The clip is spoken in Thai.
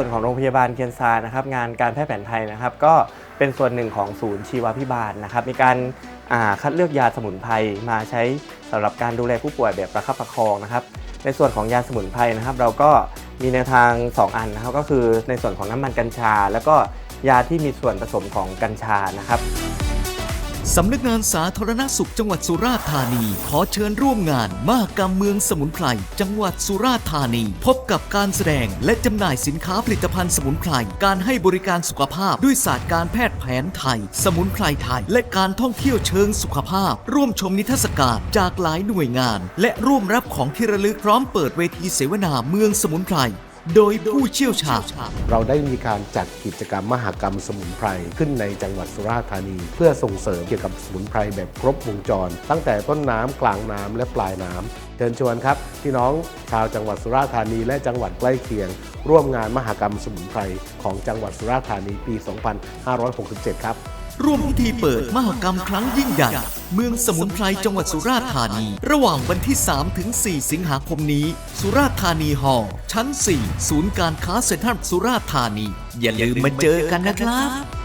ส่วนของโรงพยาบาลเคียนซานะครับงานการแพทย์แผนไทยนะครับ ก็เป็นส่วนหนึ่งของศูนย์ชีวพิบาลนะครับ มีการาคัดเลือกยาสมุนไพรมาใช้สำหรับการดูแลผู้ป่วยแบบประคับประคองนะครับ ในส่วนของยาสมุนไพรนะครับ เราก็มีแนวทาง 2 อันนะครับก็คือในส่วนของน้ำมันกัญชา แล้วก็ยาที่มีส่วนผสมของกัญชานะครับ สำนักงานสาธารณสุขจังหวัดสุราษฎร์ธานี ขอเชิญร่วมงานมหกรรมเมืองสมุนไพรจังหวัดสุราษฎร์ธานี พบกับการแสดงและจำหน่ายสินค้าผลิตภัณฑ์สมุนไพรการให้บริการสุขภาพด้วยศาสตร์การแพทย์แผนไทย สมุนไพรไทย และการท่องเที่ยวเชิงสุขภาพ ร่วมชมนิทรรศการจากหลายหน่วยงาน และร่วมรับของที่ระลึกพร้อมเปิดเวทีเสวนาเมืองสมุนไพร โดยผู้เชี่ยวชาญ เราได้มีการจัดกิจกรรมมหกรรมสมุนไพรขึ้นในจังหวัดสุราษฎร์ธานี เพื่อส่งเสริมเกี่ยวกับสมุนไพรแบบครบวงจร ตั้งแต่ต้นน้ำกลางน้ำและปลายน้ำเชิญชวนครับพี่น้องชาวจังหวัดสุราษฎร์ธานีและจังหวัดใกล้เคียง ร่วมงานมหกรรมสมุนไพรของจังหวัดสุราษฎร์ธานีปี 2567 ครับ ร่วมพิธีเปิดมหกรรมครั้งยิ่งใหญ่เมืองสมุนไพรจังหวัดสุราษฎร์ธานี ระหว่างวันที่ 3 ถึง 4 สิงหาคมนี้ สุราษฎร์ธานีฮอลล์ชั้น 4 ศูนย์การค้าเซ็นทรัลสุราษฎร์ธานี อย่าลืมมาเจอกันนะครับ